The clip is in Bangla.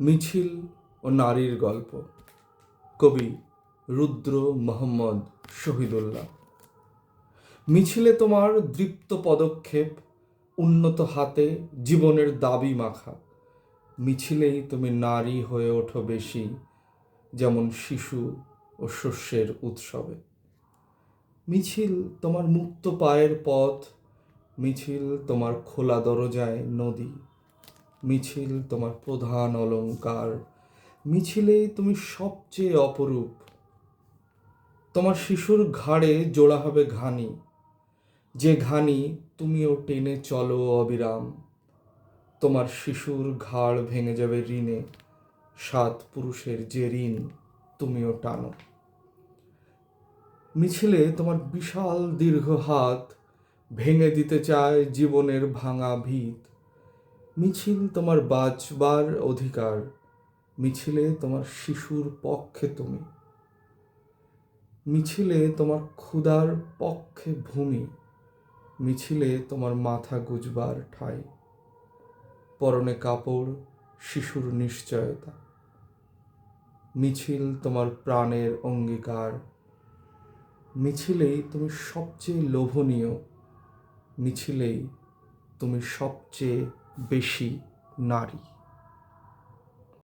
মিছিল ও নারীর গল্প। কবি রুদ্র মোহাম্মদ শহীদুল্লাহ। মিছিলে তোমার দৃপ্ত পদক্ষেপ, উন্নত হাতে জীবনের দাবি মাখা। মিছিলেই তুমি নারী হয়ে ওঠো বেশি, যেমন শিশু ও শস্যের উৎসবে। মিছিল তোমার মুক্ত পায়ের পথ, মিছিল তোমার খোলা দরজায় নদী। মিছিল তোমার প্রধান অলংকার। মিছিলেই তুমি সবচেয়ে অপরূপ। তোমার শিশুর ঘাড়ে জোড়া হবে ঘানি। যে ঘানি তুমিও টেনে চলো অবিরাম। তোমার শিশুর ঘাড় ভেঙে যাবে ঋণে। সাত পুরুষের যে ঋণ তুমিও টানো। মিছিলে তোমার বিশাল দীর্ঘ হাত ভেঙে দিতে চায় জীবনের ভাঙা ভিত। মিছিল তোমার বাঁচবার অধিকার, মিছিলে তোমার শিশুর পক্ষে তুমি। মিছিলে তোমার ক্ষুধার পক্ষে ভূমি, মিছিলে তোমার মাথা গুজবার ঠাই। পরনে কাপড়, শিশুর নিশ্চয়তা। মিছিল তোমার প্রাণের অঙ্গীকার। মিছিলেই তুমি সবচেয়ে লোভনীয়, মিছিলেই তুমি সবচেয়ে বেশি নারী।